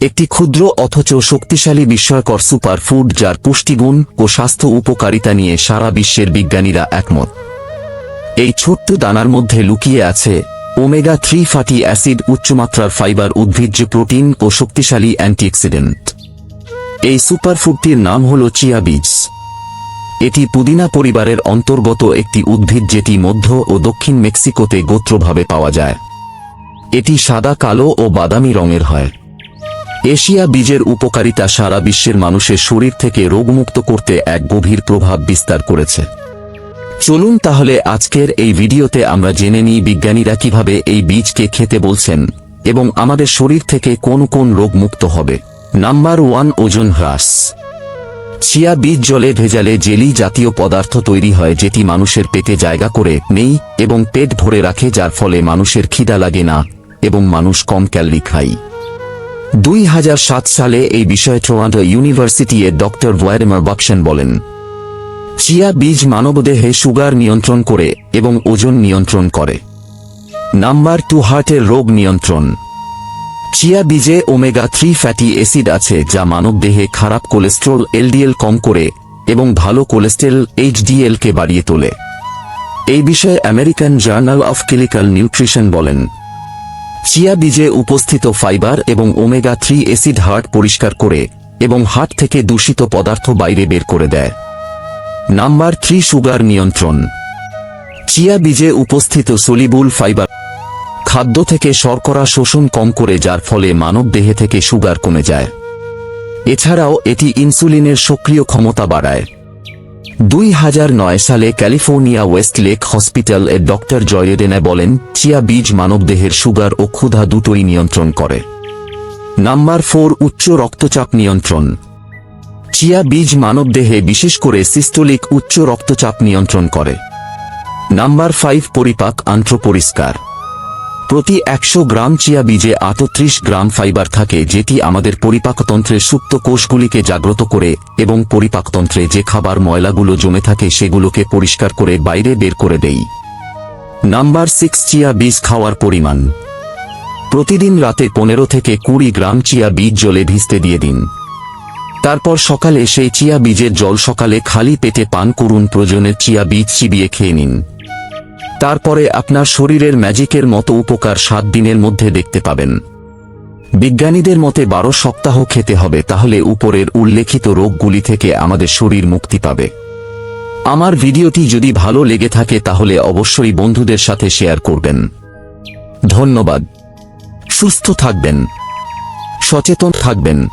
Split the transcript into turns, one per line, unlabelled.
একটি ক্ষুদ্র অথচ শক্তিশালী বিস্ময়কর সুপারফুড যার পুষ্টিগুণ ও স্বাস্থ্য উপকারিতা নিয়ে সারা বিশ্বের বিজ্ঞানীরা একমত। এই ছোট্ট দানার মধ্যে লুকিয়ে আছে ওমেগা থ্রি ফ্যাটি অ্যাসিড উচ্চমাত্রার ফাইবার উদ্ভিজ্জ প্রোটিন ও শক্তিশালী অ্যান্টিঅক্সিডেন্ট। এই সুপারফুডটির নাম হল চিয়া বীজ। এটি পুদিনা পরিবারের অন্তর্গত একটি উদ্ভিদ যেটি মধ্য ও দক্ষিণ মেক্সিকোতে গোত্রভাবে পাওয়া যায়। এটি সাদা, কালো ও বাদামি রঙের হয়। এশিয়া বীজের উপকারিতা সারা বিশ্বের মানুষের শরীর থেকে রোগমুক্ত করতে এক গভীর প্রভাব বিস্তার করেছে। চলুন তাহলে আজকের এই ভিডিওতে আমরা জেনে নিই বিজ্ঞানীরা কীভাবে এই বীজকে খেতে বলছেন এবং আমাদের শরীর থেকে কোন কোন রোগ মুক্ত হবে। নাম্বার ওয়ান ওজন হ্রাস। চিয়া বীজ জলে ভেজালে জেলি জাতীয় পদার্থ তৈরি হয় যেটি মানুষের পেটে জায়গা করে, নেই এবং পেট ভরে রাখে যার ফলে মানুষের খিদা লাগে না এবং মানুষ কম ক্যালরি খায়। দুই হাজার সাত সালে এই বিষয়ে ট্রোয়ান্টো ইউনিভার্সিটি এর ডক্টর ওয়ারেমার বাকসেন বলেন। চিয়া বীজ মানবদেহে সুগার নিয়ন্ত্রণ করে এবং ওজন নিয়ন্ত্রণ করে। নাম্বার টু হার্টের রোগ নিয়ন্ত্রণ। চিয়া বীজে ওমেগা থ্রি ফ্যাটি অ্যাসিড আছে যা মানবদেহে খারাপ কোলেস্ট্রল এলডিএল কম করে এবং ভালো কোলেস্টেরল এইচডিএলকে বাড়িয়ে তোলে। এই বিষয়ে American journal of clinical nutrition বলেন। চিয়া বীজে উপস্থিত ফাইবার এবং ওমেগা থ্রি অ্যাসিড হার্ট পরিষ্কার করে এবং হার্ট থেকে দূষিত পদার্থ বাইরে বের করে দেয়। নাম্বার থ্রি, সুগার নিয়ন্ত্রণ। চিয়া বীজে উপস্থিত সলিবুল ফাইবার খাদ্য থেকে শর্করা শোষণ কম করে, যার ফলে মানব দেহে থেকে সুগার কমে যায়। এছাড়াও এটি ইনসুলিনের সক্রিয় ক্ষমতা বাড়ায়। দুই হাজার নয় সালে ক্যালিফোর্নিয়া ওয়েস্ট লেক হসপিটাল এর ডক্টর জয়েডেনে বলেন, চিয়া বীজ মানবদেহের সুগার ও ক্ষুধা দুটোই নিয়ন্ত্রণ করে। নাম্বার ফোর, উচ্চ রক্তচাপ নিয়ন্ত্রণ। চিয়া বীজ মানবদেহে বিশেষ করে সিস্টোলিক উচ্চ রক্তচাপ নিয়ন্ত্রণ করে। নাম্বার ফাইভ, পরিপাক আন্ত্র পরিষ্কার প্রতি একশো গ্রাম চিয়া বীজে আটত্রিশ গ্রাম ফাইবার থাকে, যেটি আমাদের পরিপাকতন্ত্রের সুপ্ত কোষগুলিকে জাগ্রত করে এবং পরিপাকতন্ত্রে যে খাবার ময়লাগুলো জমে থাকে সেগুলোকে পরিষ্কার করে বাইরে বের করে দেই। নাম্বার সিক্স, চিয়া বীজ খাওয়ার পরিমাণ। প্রতিদিন রাতে পনেরো থেকে কুড়ি গ্রাম চিয়া বীজ জলে ভিজতে দিয়ে দিন। তারপর সকালে সেই চিয়া বীজের জল সকালে খালি পেটে পান করুন প্রয়োজনের চিয়া বীজ চিবিয়ে খেয়ে নিন। তারপরে আপনার শরীরের ম্যাজিকের মতো উপকার সাত দিনের মধ্যে দেখতে পাবেন। বিজ্ঞানীদের মতে বারো সপ্তাহ খেতে হবে, তাহলে উপরের উল্লেখিত রোগগুলি থেকে আমাদের শরীর মুক্তি পাবে। আমার ভিডিওটি যদি ভালো লেগে থাকে, তাহলে অবশ্যই বন্ধুদের সাথে শেয়ার করবেন। ধন্যবাদ। সুস্থ থাকবেন। সচেতন থাকবেন।